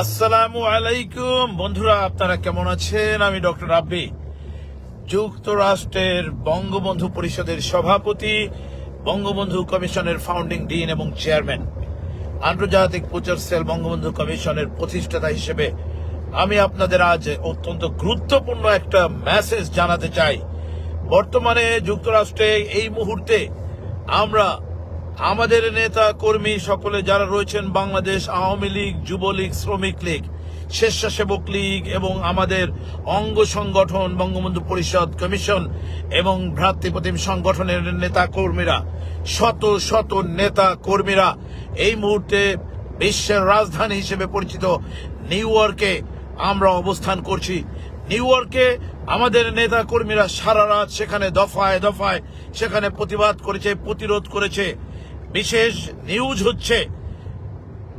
আসসালামু আলাইকুম। বন্ধুরা, আপনারা কেমন আছেন? আমি ডক্টর রাব্বি। যুক্তরাষ্ট্রের বঙ্গবন্ধু পরিষদের সভাপতি, বঙ্গবন্ধু কমিশনের ফাউন্ডিং ডিন এবং চেয়ারম্যান, আন্তর্জাতিক প্রচার সেল বঙ্গবন্ধু কমিশনের প্রতিষ্ঠাতা হিসেবে আমি আপনাদের আজ অত্যন্ত গুরুত্বপূর্ণ একটা মেসেজ জানাতে চাই। বর্তমানে যুক্তরাষ্ট্রে এই মুহূর্তে আমরা আমাদের নেতা কর্মী সকলে যারা রয়েছেন বাংলাদেশ আওয়ামী লীগ, যুবলীগ, শ্রমিক লীগ, স্বেচ্ছাসেবক লীগ এবং আমাদের অঙ্গ সংগঠন, বঙ্গবন্ধু পরিষদ কমিশন এবং ভ্রাতৃপ্রতিম সংগঠনের নেতা কর্মীরা, শত শত নেতা কর্মীরা এই মুহূর্তে বিশ্বের রাজধানী হিসেবে পরিচিত নিউ ইয়র্কে আমরা অবস্থান করছি। নিউ ইয়র্কে আমাদের নেতা কর্মীরা সারা রাত সেখানে দফায় দফায় সেখানে প্রতিবাদ করেছে, প্রতিরোধ করেছে। বিশেষ নিউজ হচ্ছে,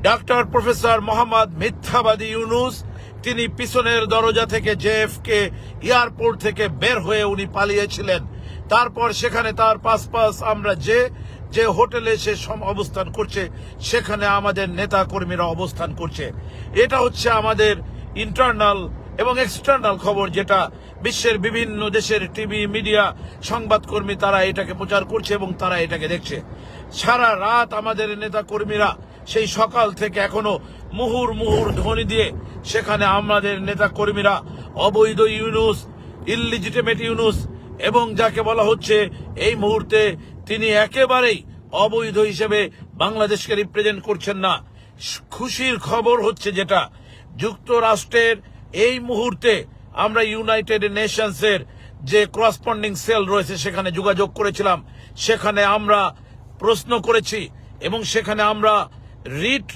ডাক্তার প্রফেসর মোহাম্মদ মিথ্যাবাদী ইউনুস, তিনি পিছনের দরজা থেকে জেএফকে এয়ারপোর্ট থেকে বের হয়ে উনি পালিয়েছিলেন। তারপর সেখানে তার পাশ পাশ আমরা যে যে হোটেলে সে অবস্থান করছে, সেখানে আমাদের নেতা কর্মীরা অবস্থান করছে। এটা হচ্ছে আমাদের ইন্টারনাল এবং এক্সটার্নাল খবর যেটা বিশ্বের বিভিন্ন দেশের টিভি, মিডিয়া, সংবাদকর্মী তারা এটাকে প্রচার করছে এবং তারা এটাকে দেখছে। সারা রাত আমাদের নেতা কর্মীরা সেই সকাল থেকে এখনও মুহুর মুহুর ধ্বনি দিয়ে সেখানে আমাদের নেতা কর্মীরা অবৈধ ইউনুস ইললিজিটিমেট ইউনুস এবং যাকে বলা হচ্ছে, এই মুহূর্তে তিনি একেবারেই অবৈধ হিসেবে বাংলাদেশকে রিপ্রেজেন্ট করছেন না। খুশির খবর হচ্ছে যেটা, যুক্তরাষ্ট্রের এই মুহূর্তে আমরা ইউনাইটেড নেশনসের যে করসপন্ডিং সেল রয়েছে, সেখানে যোগাযোগ করেছিলাম। সেখানে আমরা প্রশ্ন করেছি এবং সেখানে আমরা রিট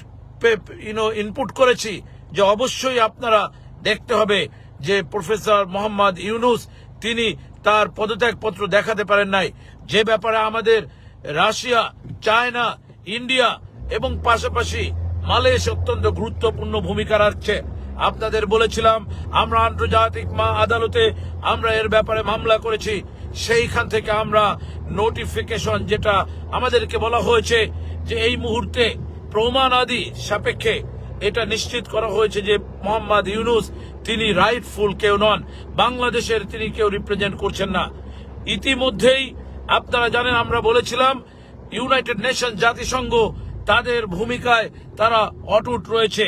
ইউনো ইনপুট করেছি যে অবশ্যই আপনারা দেখতে হবে যে প্রফেসর মোহাম্মদ ইউনুস তিনি তার পদত্যাগপত্র দেখাতে পারেন নাই। যে ব্যাপারে আমাদের রাশিয়া, চায়না, ইন্ডিয়া এবং পাশাপাশি মালয়েশিয়া অত্যন্ত গুরুত্বপূর্ণ ভূমিকা রাখছে। আপনাদের বলেছিলাম, আমরা আন্তর্জাতিক মা আদালতে আমরা এর ব্যাপারে মামলা করেছি। সেইখান থেকে আমরা নোটিফিকেশন যেটা আমাদেরকে বলা হয়েছে যে এই মুহূর্তে প্রমাণ আদি সাপেক্ষে এটা নিশ্চিত করা হয়েছে যে মোহাম্মদ ইউনুস তিনি রাইটফুল কেউ নন, বাংলাদেশের তিনি কেউ রিপ্রেজেন্ট করছেন না। ইতিমধ্যেই আপনারা জানেন, আমরা বলেছিলাম ইউনাইটেড নেশন জাতিসংঘ তাদের ভূমিকায় তারা অটুট রয়েছে।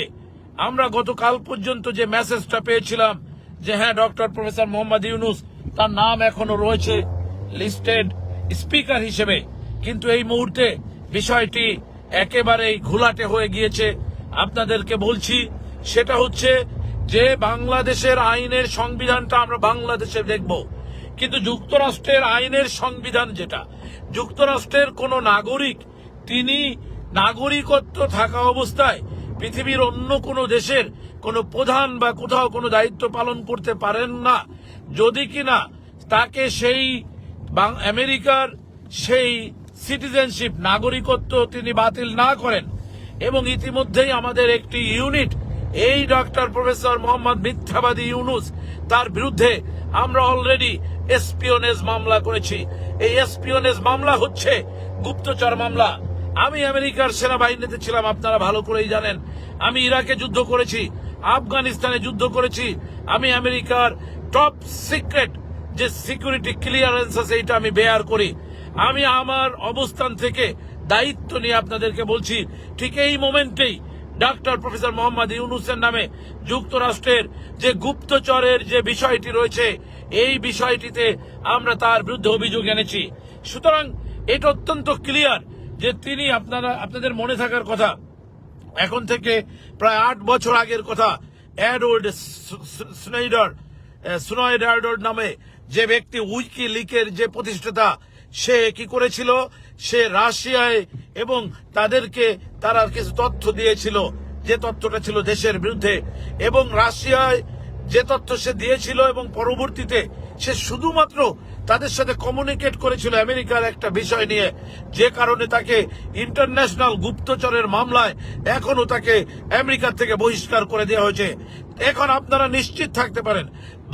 আমরা গতকাল পর্যন্ত যে মেসেজটা পেয়েছিলাম যে হ্যাঁ ডক্টর প্রফেসর মোহাম্মদ ইউনুস, তার নাম এখনও রয়েছে লিস্টেড স্পিকার হিসেবে। কিন্তু এই মুহূর্তে বিষয়টি একেবারেই ঘোলাটে হয়ে গিয়েছে। আপনাদেরকে বলছি, সেটা হচ্ছে যে, বাংলাদেশের আইনের সংবিধানটা আমরা বাংলাদেশে দেখব। কিন্তু যুক্তরাষ্ট্রের আইনের সংবিধান যেটা, যুক্তরাষ্ট্রের কোন নাগরিক, তিনি নাগরিকত্ব থাকা অবস্থায় পৃথিবীর অন্য কোনো দেশের কোনো প্রধান বা কোথাও কোনো দায়িত্ব পালন করতে পারেন না। যদি কিনা তাকে সেই আমেরিকার সেই সিটিজেনশিপ, নাগরিকত্ব তিনি বাতিল না করেন এবং ইতিমধ্যেই আমাদের একটি ইউনিট, এই ডক্টর প্রফেসর মোহাম্মদ মিথ্যাবাদী ইউনুস, তার বিরুদ্ধে আমরা অলরেডি এসপিওনেজ মামলা করেছি। এই এসপিওনেজ মামলা হচ্ছে গুপ্তচর মামলা। আমি আমেরিকার সেনাবাহিনীতে ছিলাম, আপনারা ভালো করেই জানেন। আমি ইরাকে যুদ্ধ করেছি, আফগানিস্তানে যুদ্ধ করেছি। আমি আমেরিকার টপ সিক্রেট যে সিকিউরিটি ক্লিয়ারেন্স আছে এটা আমি বেয়ার করি। আমি আমার অবস্থান থেকে দায়িত্ব নিয়ে আপনাদেরকে বলছি, ঠিক এই মোমেন্টেই ডাক্তার প্রফেসর মোহাম্মদ ইউনুসের নামে যুক্তরাষ্ট্রের যে গুপ্তচরের যে বিষয়টি রয়েছে, এই বিষয়টিতে আমরা তার বিরুদ্ধে অভিযোগ এনেছি। সুতরাং এটা অত্যন্ত ক্লিয়ার যে তিনি আপনারা, আপনাদের মনে থাকার কথা, এখন থেকে প্রায় আট বছর আগের কথা অ্যাডওয়ার্ড স্নাইডার স্নাইডার নামে যে ব্যক্তি উইকি লিকের যে প্রতিষ্ঠাতা, সে কি করেছিল? সে রাশিয়ায় এবং তাদেরকে তারা কিছু তথ্য দিয়েছিল। যে তথ্যটা ছিল দেশের বিরুদ্ধে। এবং রাশিয়ায় যে তথ্য সে দিয়েছিল এবং পরবর্তীতে সে শুধুমাত্র তাদের সাথে কমিউনিকেট করেছিল আমেরিকার একটা বিষয় নিয়ে। যে কারণে তাকে ইন্টারন্যাশনাল গুপ্তচরের মামলায় এখনও তাকে আমেরিকার থেকে বহিষ্কার করে দেওয়া হয়েছে। এখন আপনারা নিশ্চিত থাকতে পারেন,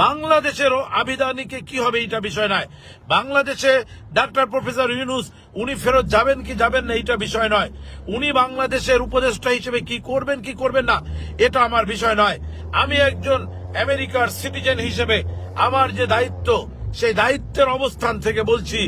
বাংলাদেশেরও আবিদানিকে কি হবে এটা বিষয় নয়। বাংলাদেশে ডাক্তার প্রফেসর ইউনুস, উনি ফেরত যাবেন কি যাবেন না এটা বিষয় নয়। উনি বাংলাদেশের উপদেষ্টা হিসেবে কি করবেন কি করবেন না, এটা আমার বিষয় নয়। আমি একজন আমেরিকার সিটিজেন হিসেবে আমার যে দায়িত্ব সেই দায়িত্বের অবস্থান থেকে বলছি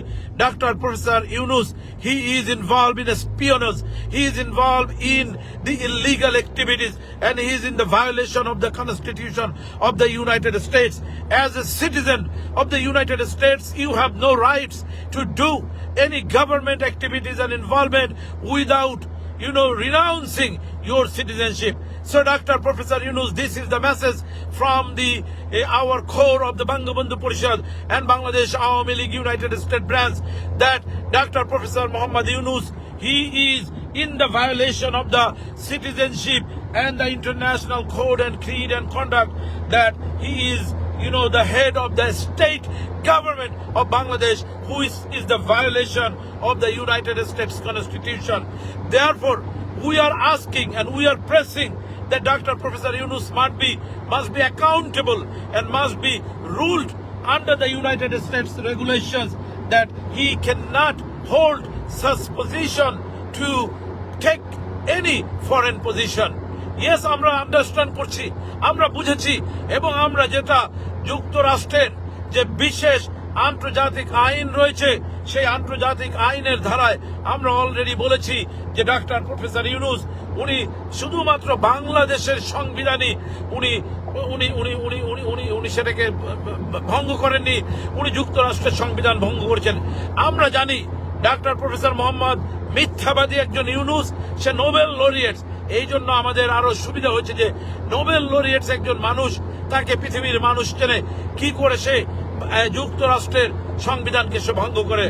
doctor professor Yunus he is involve in espionage he is involve in the illegal activities and he is in the violation of the constitution of the united states as a citizen of the united states you have no rights to do any government activities and involvement without you know, renouncing your citizenship. So, Dr. Professor Yunus, this is the message from the uh, our core of the Bangabandhu Parishad and Bangladesh Awami League United States branch that Dr. Professor Muhammad Yunus, he is in the violation of the citizenship and the international code and creed and conduct that he is you know, the head of the state government of Bangladesh, who is, is the violation of the United States Constitution. Therefore, we are asking and we are pressing that Dr. Professor Yunus must be, must be accountable and must be ruled under the United States regulations that he cannot hold such position to take any foreign position. Yes আমরা understand করছি আমরা বুঝেছি এবং আমরা যেটা যুক্তরাষ্ট্রের যে বিশেষ আন্তর্জাতিক আইন রয়েছে সেই আন্তর্জাতিক আইনের ধারায় আমরা অলরেডি বলেছি যে ডাক্তার প্রফেসর ইউনুস উনি শুধুমাত্র বাংলাদেশের সংবিধানই উনি উনি উনি উনি উনি উনি উনি সেটাকে ভঙ্গ করেননি, উনি যুক্তরাষ্ট্রের সংবিধান ভঙ্গ করেছেন। আমরা জানি ডাক্তার প্রফেসর মোহাম্মদ মিথ্যাবাদী একজন ইউনুস, সে নোবেল লরিয়েটস। এই জন্য আমাদের আরও সুবিধা হচ্ছে যে নোবেল লরিয়েটস একজন মানুষ, তাকে পৃথিবীর মানুষ চেনে। কি করে সে যুক্তরাষ্ট্রের সংবিধানকে সে ভঙ্গ করে?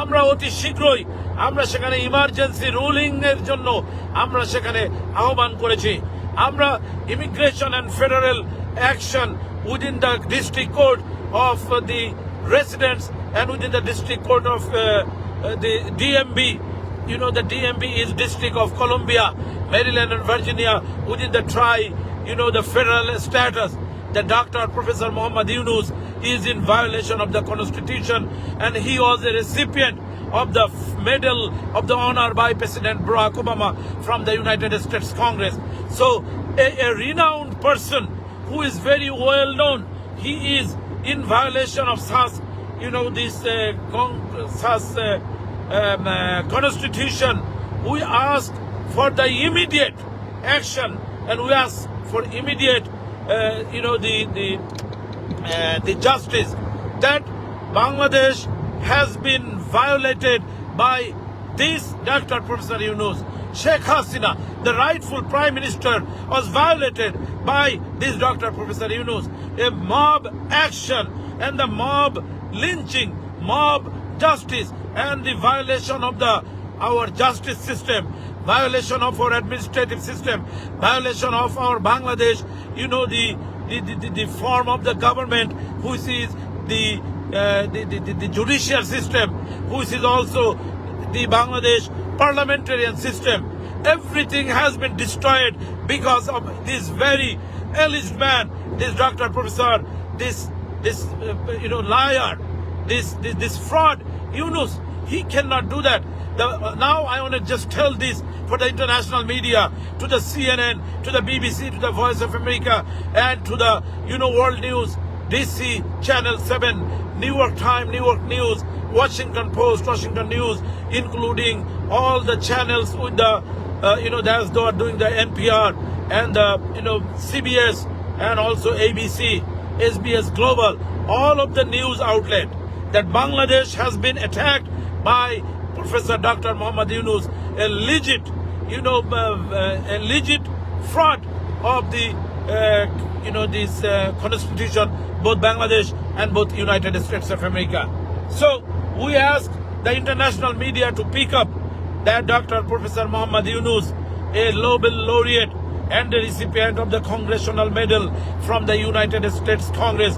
আমরা অতি শীঘ্রই আমরা সেখানে ইমার্জেন্সি রুলিং এর জন্য আমরা সেখানে আহ্বান করেছি। আমরা immigration and federal action within the district court of the residents and within the district court of the DMB you know the DMB is district of Columbia Maryland and Virginia within the tri you know the federal status The doctor, Professor Muhammad Yunus, is in violation of the constitution and he was a recipient of the Medal of the Honor by President Barack Obama from the United States Congress. So, a, a renowned person who is very well known, he is in violation of such, you know, this uh, such uh, um, uh, constitution. We ask for the immediate action, and we ask for immediate, uh, you know, the the uh, the justice that Bangladesh has been violated by this Dr. Professor Yunus. Sheikh Hasina, the rightful prime minister, was violated by this Dr. Professor Yunus. A mob action and the mob lynching, mob justice, and the violation of the our justice system, violation of our administrative system, violation of our Bangladesh, you know, the the, the, the, form of the government, which is the, the, the, the, the judicial system, which is also the Bangladesh parliamentarian system. Everything has been destroyed because of this very alleged man, this doctor, professor, this this uh, you know liar, this this, this fraud. Yunus, he cannot do that. The, uh, now I want to just tell this for the international media, to the CNN, to the BBC, to the Voice of America, and to the you know World News, DC Channel 7, New York Times, New York News, Washington Post, Washington News, including all the channels with the uh, you know that's are doing the NPR and the you know CBS and also ABC, SBS Global, all of the news outlet that Bangladesh has been attacked by Professor Dr. Muhammad Yunus, a legit, you know, uh, uh, a legit fraud of the, you know, this uh, constitution, both Bangladesh and both United States of America. So we ask the international media to pick up that Dr. Professor Muhammad Yunus, a Nobel laureate and a recipient of the Congressional Medal from the United States Congress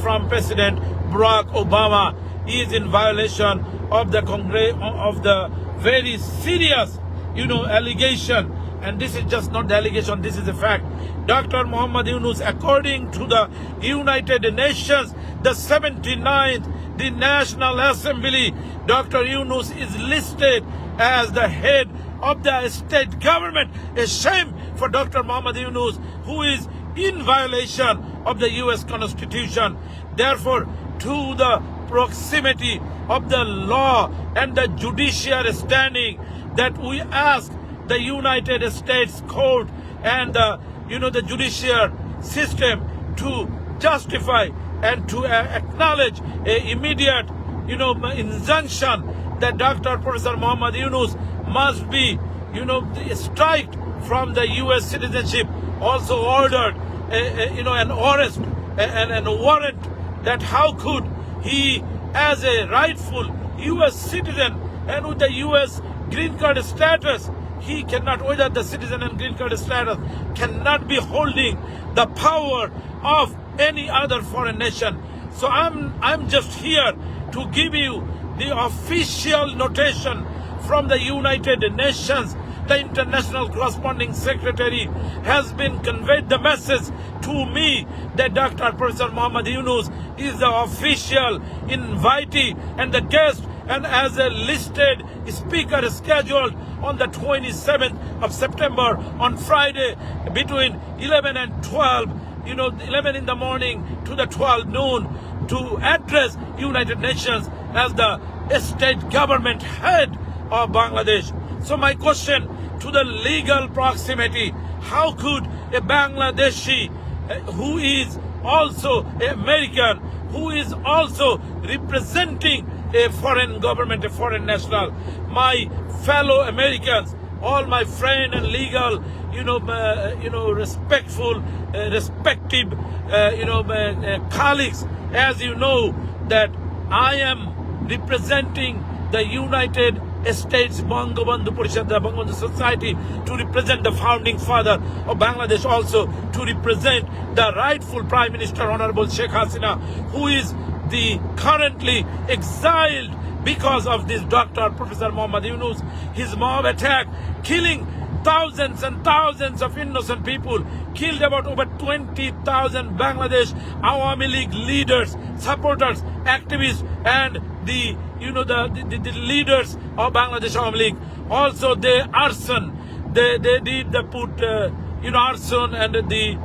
from President Barack Obama is in violation of the Congress of the very serious, you know, allegation. And this is just not the allegation, this is a fact. Dr. Muhammad Yunus, according to the United Nations, the 79th, the National Assembly, Dr. Yunus is listed as the head of the state government. A shame for Dr. Muhammad Yunus, who is in violation of the US Constitution. Therefore, to the proximity of the law and the judiciary standing that we ask the United States court and the you know the judicial system to justify and to uh, acknowledge a immediate you know injunction that Dr. Professor Muhammad Yunus must be you know striked from the US citizenship also ordered a, a, you know an arrest and, and a warrant that how could he as a rightful US citizen and with the US green card status he cannot oh without the citizen and green card status cannot be holding the power of any other foreign nation so i'm i'm just here to give you the official notation from the united nations the international corresponding secretary has been conveyed the message to me that Dr. Professor Muhammad Yunus is the official invitee and the guest and as a listed speaker scheduled on the 27th of September on Friday between 11 and 12 you know 11 in the morning to the 12 noon to address United Nations as the state government head of Bangladesh. So my question to the legal proximity, how could a Bangladeshi uh, who is also American, who is also representing a foreign government, a foreign national, my fellow Americans, all my friend and legal, you know, uh, you know, respectful, uh, respective, uh, you know, uh, uh, colleagues, as you know, that I am representing the United States Bangabandhu Parishad, Bangabandhu Society, to represent the founding father of Bangladesh, also to represent the rightful Prime Minister, Honorable Sheikh Hasina, who is the currently exiled because of this Dr. Professor Muhammad Yunus, his mob attack, killing thousands and thousands of innocent people, killed about over 20,000 Bangladesh Awami League leaders, supporters, activists, and the you know the, the, the leaders of Bangladesh Awami League. Also, the arson, they, they did the put uh, you know arson and the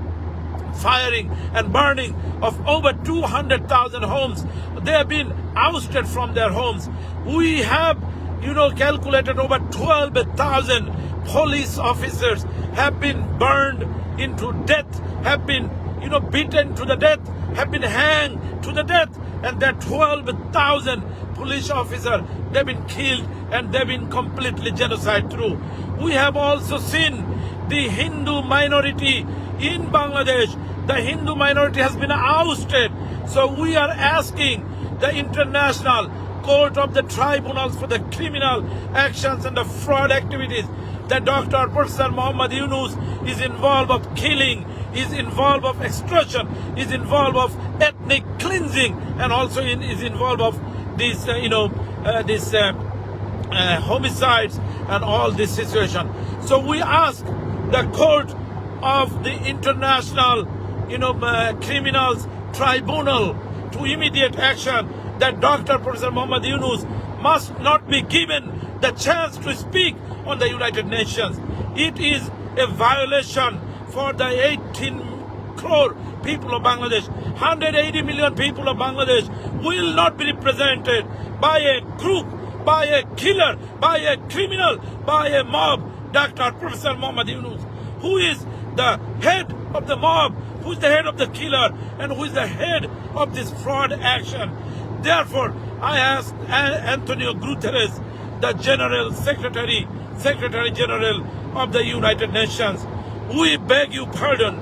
firing and burning of over 200,000 homes. They have been ousted from their homes. We have, you know, calculated over 12,000 police officers have been burned into death, have been, you know, beaten to the death, have been hanged to the death, and that 12,000 police officers, they've been killed and they've been completely genocide through. We have also seen the Hindu minority in Bangladesh. The Hindu minority has been ousted. So we are asking the international court of the tribunals for the criminal actions and the fraud activities that Dr. Professor Muhammad Yunus is involved of killing, is involved of extortion, is involved of ethnic cleansing, and also in, is involved of this, uh, you know, uh, this uh, uh, homicides and all this situation. So we ask the court of the international, you know, uh, criminals tribunal to immediate action that Dr. Professor Muhammad Yunus must not be given the chance to speak on the United Nations. It is a violation for the 18 crore people of Bangladesh. 180 million people of Bangladesh will not be represented by a group, by a killer, by a criminal, by a mob. Dr. Professor Muhammad Yunus, who is the head of the mob, who is the head of the killer, and who is the head of this fraud action. Therefore, I ask Antonio Guterres, the General Secretary, Secretary General of the United Nations, we beg you pardon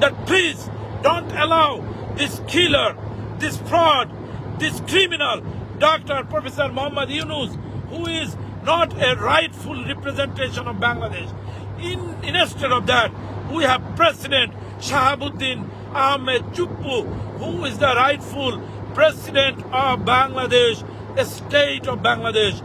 that please don't allow this killer, this fraud, this criminal, Dr. Professor Muhammad Yunus, who is not a rightful representation of Bangladesh. In, instead of that, we have President Shahabuddin Ahmed Chuppu, who is the rightful President of Bangladesh, a state of Bangladesh.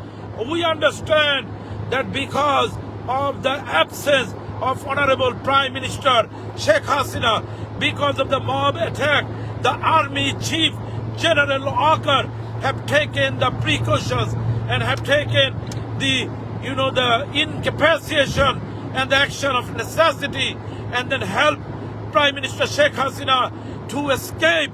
We understand that because of the absence of Honorable Prime Minister Sheikh Hasina, because of the mob attack, the army chief General Walker have taken the precautions and have taken the you know the incapacitation and the action of necessity and then help Prime Minister Sheikh Hasina to escape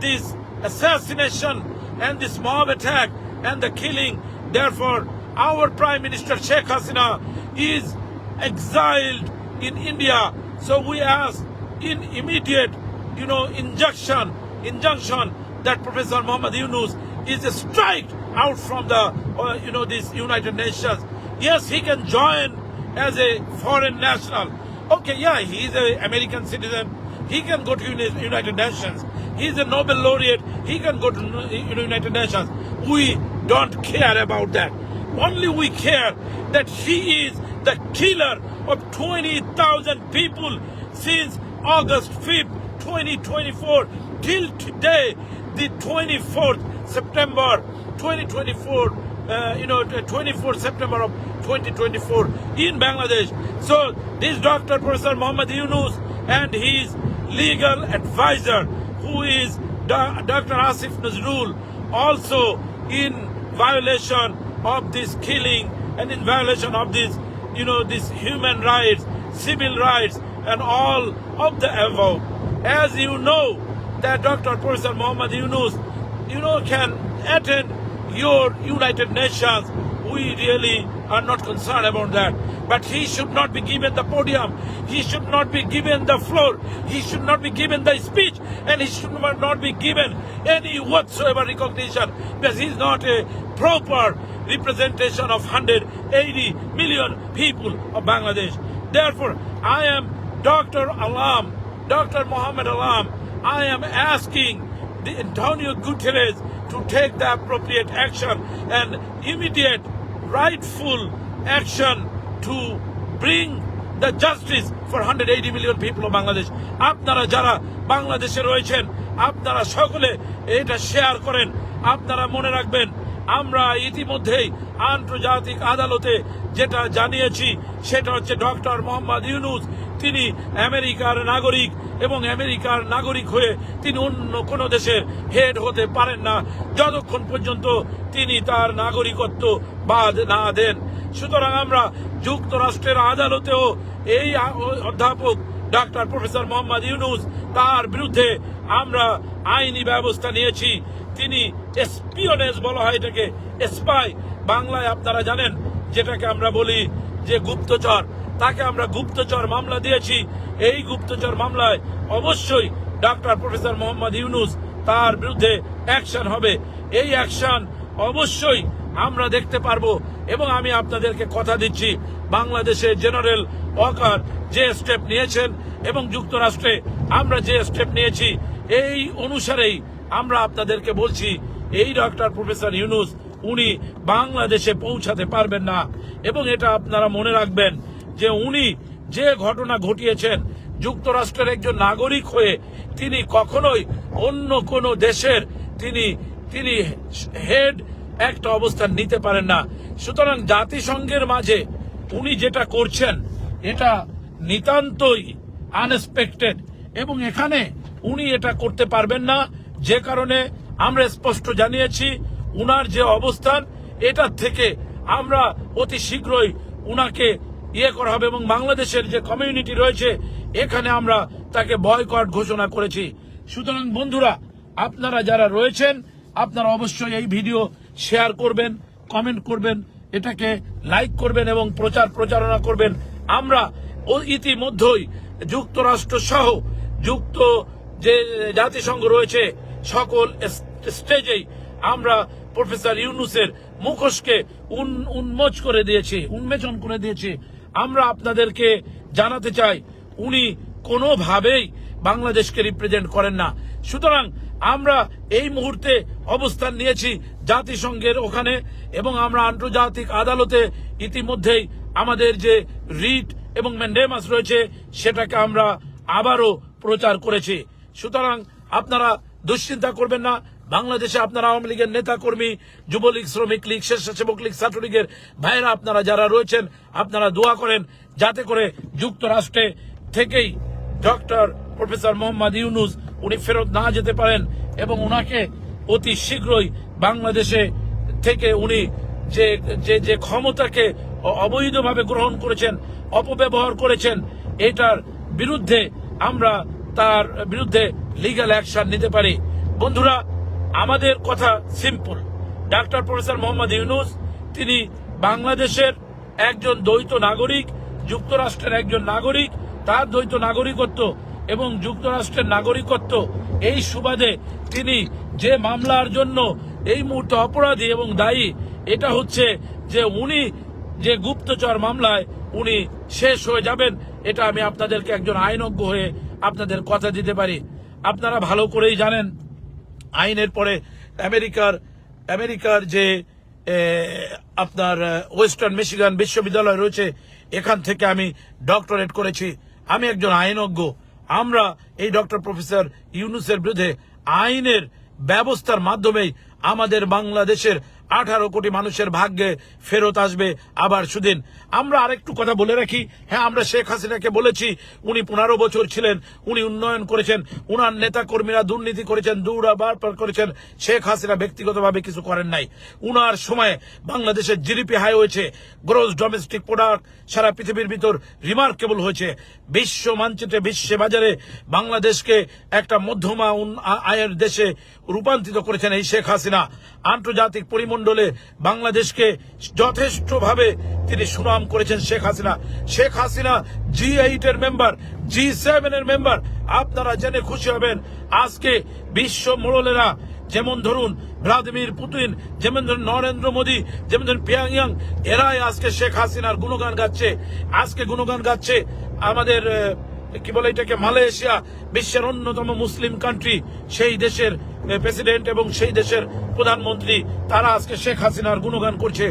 this assassination and this mob attack and the killing. Therefore, our Prime Minister Sheikh Hasina is exiled in India. So we ask in immediate, you know, injunction, injunction that Professor Muhammad Yunus is striked out from the, uh, you know, these United Nations. Yes, he can join as a foreign national. Okay, yeah, he's an American citizen. He can go to United Nations. He's a Nobel laureate. He can go to United Nations. We don't care about that. Only we care that he is the killer of 20,000 people since August 5th, 2024 till today, the 24th September 2024. Uh, you know, 24th September of 2024 in Bangladesh. So this Dr. Professor Muhammad Yunus and his legal advisor, who is Dr. Asif Nazrul, also in violation of this killing and in violation of this, you know, this human rights, civil rights, and all of the above. As you know, that Dr. Professor Muhammad Yunus, you know, can attend your United Nations. We really are not concerned about that. But he should not be given the podium. He should not be given the floor. He should not be given the speech. And he should not be given any whatsoever recognition because he is not a proper representation of 180 million people of Bangladesh. Therefore, I am Dr. Alam, Dr. Mohammed Alam. I am asking the Antonio Guterres to take the appropriate action and immediate rightful action to bring the justice for 180 million people of Bangladesh. আপনারা যারা বাংলাদেশে রয়েছেন, আপনারা সকলে এটা share করেন আপনারা মনে রাখবেন, আমরা ইতিমধ্যেই আন্তর্জাতিক আদালতে যেটা জানিয়েছি, সেটা হচ্ছে ডক্টর মোহাম্মদ ইউনুস তিনি আমেরিকার নাগরিক এবং আমেরিকার নাগরিক হয়ে তিনি অন্য কোনো দেশের হেড হতে পারেন না। যতক্ষণ পর্যন্ত তিনি তার নাগরিকত্ব বাদ না দেন। সুতরাং আমরা যুক্তরাষ্ট্রের আদালতেও এই অধ্যাপক ডাক্তার প্রফেসর মোহাম্মদ ইউনুস তার বিরুদ্ধে আমরা আইনি ব্যবস্থা নিয়েছি। তিনি এসপিওনেজ বলা হয় এটাকে স্পাই বাংলায় আপনারা জানেন, যেটাকে আমরা বলি যে গুপ্তচর। তাকে আমরা গুপ্তচর মামলা দিয়েছি। এই গুপ্তচর মামলায় অবশ্যই ডাক্তার প্রফেসর মোহাম্মদ ইউনুস তার বিরুদ্ধে অ্যাকশন হবে। এই অ্যাকশন অবশ্যই আমরা দেখতে পারব এবং আমি আপনাদেরকে কথা দিচ্ছি। বাংলাদেশের জেনারেল ওয়াকার যে স্টেপ নিয়েছেন এবং যুক্তরাষ্ট্রে আমরা যে স্টেপ নিয়েছি, এই অনুসারেই আমরা আপনাদেরকে বলছি, এই ডক্টর প্রফেসর ইউনুস, উনি বাংলাদেশে পৌঁছাতে পারবেন না। এবং এটা আপনারা মনে রাখবেন যে উনি যে ঘটনা ঘটিয়েছেন, যুক্তরাষ্ট্রের একজন নাগরিক হয়ে তিনি কখনোই অন্য কোনো দেশের তিনি তিনি হেড একটা অবস্থান নিতে পারেন না। সুতরাং জাতিসংঘের মাঝে উনি যেটা করছেন, এটা নিতান্তই আনএক্সপেক্টেড এবং এখানে উনি এটা করতে পারবেন না। যে কারণে আমরা স্পষ্ট জানিয়েছি, উনার যে অবস্থান, এটার থেকে আমরা অতি শীঘ্রই উনাকে ইয়ে করা হবে এবং বাংলাদেশের যে কমিউনিটি রয়েছে, এখানে আমরা তাকে বয়কট ঘোষণা করেছি। সুতরাং বন্ধুরা, আপনারা যারা রয়েছেন, আপনারা অবশ্যই এই ভিডিও শেয়ার করবেন কমেন্ট করবেন, এটাকে লাইক করবেন এবং প্রচার প্রচারণা করবেন। আমরা ইতিমধ্যেই যুক্তরাষ্ট্র সহ যুক্ত যে জাতিসংঘ রয়েছে, সকল স্টেজেই আমরা প্রফেসর ইউনুসের মুখোশকে উন- উন্মোচ করে দিয়েছি, উন্মেচন করে দিয়েছি। আমরা আপনাদেরকে জানাতে চাই, উনি কোনোভাবেই বাংলাদেশকে রিপ্রেজেন্ট করেন না। সুতরাং আমরা এই মুহূর্তে অবস্থান নিয়েছি জাতিসংঘের ওখানে এবং আমরা আন্তর্জাতিক আদালতে ইতিমধ্যেই আমাদের যে রিট এবং ম্যান্ডেমাস রয়েছে, সেটাকে আমরা আবারও প্রচার করেছি। সুতরাং আপনারা দুশ্চিন্তা করবেন না বাংলাদেশে আপনারা আওয়ামী লীগের নেতা কর্মী যুবলীগ, শ্রমিক লীগ, স্বেচ্ছাসেবক লীগ, ছাত্রলীগের ভাইয়েরা আপনারা যারা রয়েছেন, আপনারা দোয়া করেন যাতে করে যুক্তরাষ্ট্রে থেকেই ডক্টর প্রফেসর মোহাম্মদ ইউনুস উনি ফেরত না যেতে পারেন এবং উনাকে অতি শীঘ্রই বাংলাদেশে থেকে উনি যে যে যে ক্ষমতাকে অবৈধভাবে গ্রহণ করেছেন, অপব্যবহার করেছেন, এটার বিরুদ্ধে আমরা তার বিরুদ্ধে লিগ্যাল অ্যাকশন নিতে পারি। বন্ধুরা আমাদের কথা simple doctor professor Mohammad Yunus তিনি বাংলাদেশের একজন দ্বৈত নাগরিক, যুক্তরাষ্ট্রের একজন নাগরিক, তার দ্বৈত নাগরিকত্ব এবং যুক্তরাষ্ট্রের নাগরিকত্ব, এই সুবাদে তিনি যে মামলার জন্য এই মুহূর্তে অপরাধী এবং দায়ী, এটা হচ্ছে যে উনি যে গুপ্তচর মামলায় উনি শেষ হয়ে যাবেন, এটা আমি আপনাদেরকে একজন আইনজ্ঞ হয়ে আপনাদের কথা দিতে পারি। আপনারা ভালো করেই জানেন আইনের পরে আমেরিকার আমেরিকার যে আপনার ওয়েস্টার্ন মিশিগান বিশ্ববিদ্যালয় রয়েছে, এখান থেকে আমি ডক্টরেট করেছি। আমি একজন আইনজ্ঞ। আমরা এই ডক্টর প্রফেসর ইউনুসের বিরুদ্ধে আইনের ব্যবস্থার মাধ্যমেই আমাদের বাংলাদেশের আঠারো কোটি মানুষের ভাগ্যে ফেরত আসবে আবার সুদিন। আমরা আরেকটু কথা বলে রাখি। হ্যাঁ আমরা শেখ হাসিনাকে বলেছি, উনি পনেরো বছর ছিলেন, উনি উন্নয়ন করেছেন, উনার নেতা কর্মীরা দুর্নীতি করেছেন দুরাবার করেছেন, শেখ হাসিনা ব্যক্তিগতভাবে কিছু করেন নাই। উনার সময়ে বাংলাদেশের জিডিপি হাই হয়েছে, গ্রোস ডোমেস্টিক প্রোডাক্ট সারা পৃথিবীর ভিতর রিমার্কেবল হয়েছে। বিশ্ব মানচিত্রে, বিশ্ব বাজারে বাংলাদেশকে একটা মধ্যমা আয়ের দেশে রূপান্তরিত করেছেন এই শেখ হাসিনা। আন্তর্জাতিক পরিমণ্ডলে বাংলাদেশকে যথেষ্টভাবে তিনি সুনাম করেছেন শেখ হাসিনা। শেখ হাসিনা জি এইট এর মেম্বার জি সেভেন এর মেম্বার আপনারা জেনে খুশি হবেন, আজকে বিশ্ব মোড়লেরা যেমন ধরুন ভ্লাদিমির পুতিন, যেমন ধরুন নরেন্দ্র মোদী, যেমন ধরুন পিয়াংয়াং এরাই আজকে শেখ হাসিনার গুণগান গাচ্ছে। আজকে গুণগান গাচ্ছে আমাদের কি বলে এটাকে? মালয়েশিয়া, বিশ্বের অন্যতম মুসলিম কান্ট্রি সেই দেশের প্রেসিডেন্ট এবং সেই দেশের প্রধানমন্ত্রী। তারা আজকে শেখ হাসিনার গুণগান করছে।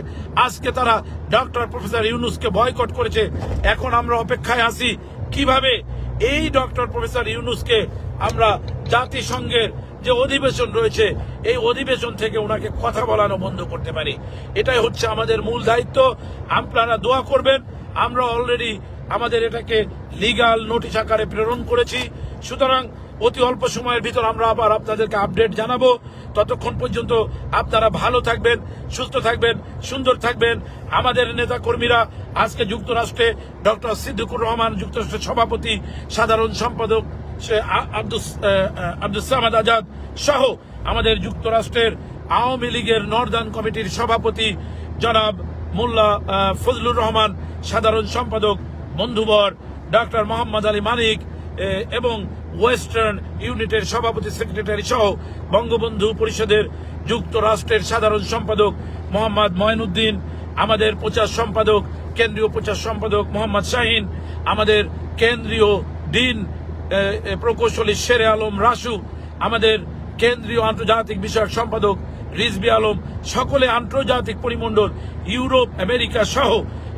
আজকে তারা ডক্টর প্রফেসর ইউনুসকে বয়কট করেছে। এখন আমরা অপেক্ষায় আছি কীভাবে এই ডক্টর প্রফেসর ইউনুসকে আমরা জাতিসংঘের যে অধিবেশন রয়েছে, এই অধিবেশন থেকে ওনাকে কথা বলানো বন্ধ করতে পারি। এটাই হচ্ছে আমাদের মূল দায়িত্ব। আপনারা দোয়া করবেন। আমরা অলরেডি আমাদের এটাকে লিগাল নোটিশ আকারে প্রেরণ করেছি। সুতরাং অতি অল্প সময়ের ভিতর আমরা আবার আপনাদেরকে আপডেট জানাব। ততক্ষণ পর্যন্ত আপনারা ভালো থাকবেন সুস্থ থাকবেন সুন্দর থাকবেন। আমাদের নেতা কর্মীরা আজকে যুক্তরাষ্ট্রে ডক্টর সিদ্দিকুর রহমান যুক্তরাষ্ট্রের সভাপতি সাধারণ সম্পাদক সে আ- আব্দুস আহ, আহ, আব্দুস সামাদ আজাদ সহ আমাদের যুক্তরাষ্ট্রের আওয়ামী লীগের নর্দার্ন কমিটির সভাপতি জনাব মোল্লা ফজলুর রহমান সাধারণ সম্পাদক বন্ধুবর ডক্টর মোহাম্মদ আলী মানিক এবং ওয়েস্টার্ন ইউনিটের সভাপতি সেক্রেটারি সহ বঙ্গবন্ধু পরিষদের যুক্তরাষ্ট্রের সাধারণ সম্পাদক মোহাম্মদ ময়নুদ্দিন, আমাদের প্রচার সম্পাদক, কেন্দ্রীয় প্রচার সম্পাদক মোহাম্মদ শাহিন, আমাদের কেন্দ্রীয় ডিন প্রকৌশলী শেরে আলম রাসু, আমাদের কেন্দ্রীয় আন্তর্জাতিক বিষয়ক সম্পাদক রিজবি আলম, সকলে আন্তর্জাতিক পরিমণ্ডল, ইউরোপ, আমেরিকা সহ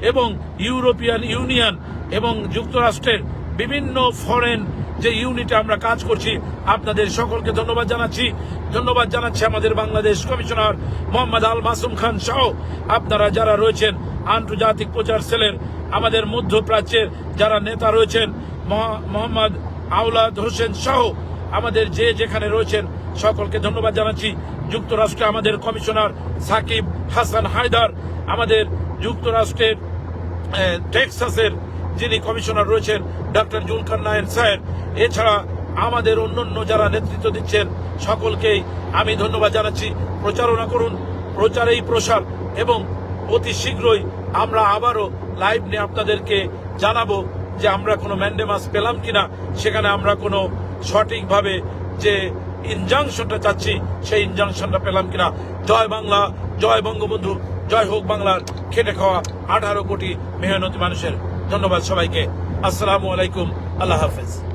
এবং ইউরোপিয়ান ইউনিয়ন এবং যুক্তরাষ্ট্রের বিভিন্ন ফরেন যে ইউনিটে আমরা কাজ করছি, আপনাদের সকলকে ধন্যবাদ জানাচ্ছি। ধন্যবাদ জানাচ্ছি আমাদের বাংলাদেশ কমিশনার মোহাম্মদ আল মাসুম খান সহ আপনারা যারা রয়েছেন, আন্তর্জাতিক প্রচার সেলের আমাদের মধ্যপ্রাচ্যের যারা নেতা রয়েছেন, মহা- মোহাম্মদ আউলাদ হোসেন সহ আমাদের যে যেখানে রয়েছেন, সকলকে ধন্যবাদ জানাচ্ছি। যুক্তরাষ্ট্রে আমাদের কমিশনার সাকিব হাসান হায়দার আমাদের যুক্তরাষ্ট্রের টেক্সাসের যিনি কমিশনার রয়েছেন ডক্টর জুলকার নায়ন স্যার। এছাড়া আমাদের অন্যান্য যারা নেতৃত্ব দিচ্ছেন, সকলকেই আমি ধন্যবাদ জানাচ্ছি। প্রচারণা করুন, প্রচারেই প্রসার এবং অতি শীঘ্রই আমরা আবারও লাইভ নিয়ে আপনাদেরকে জানাব যে আমরা কোনো ম্যান্ডেমাস পেলাম কিনা। সেখানে আমরা কোনো সঠিকভাবে যে ইনজাংশনটা চাচ্ছি, সেই ইনজাংশনটা পেলাম কিনা। জয় বাংলা, জয় বঙ্গবন্ধু। জয় হোক বাংলার খেটে খাওয়া আঠারো কোটি মেহনতি মানুষের। ধন্যবাদ সবাইকে। আসসালামু আলাইকুম। আল্লাহ হাফেজ।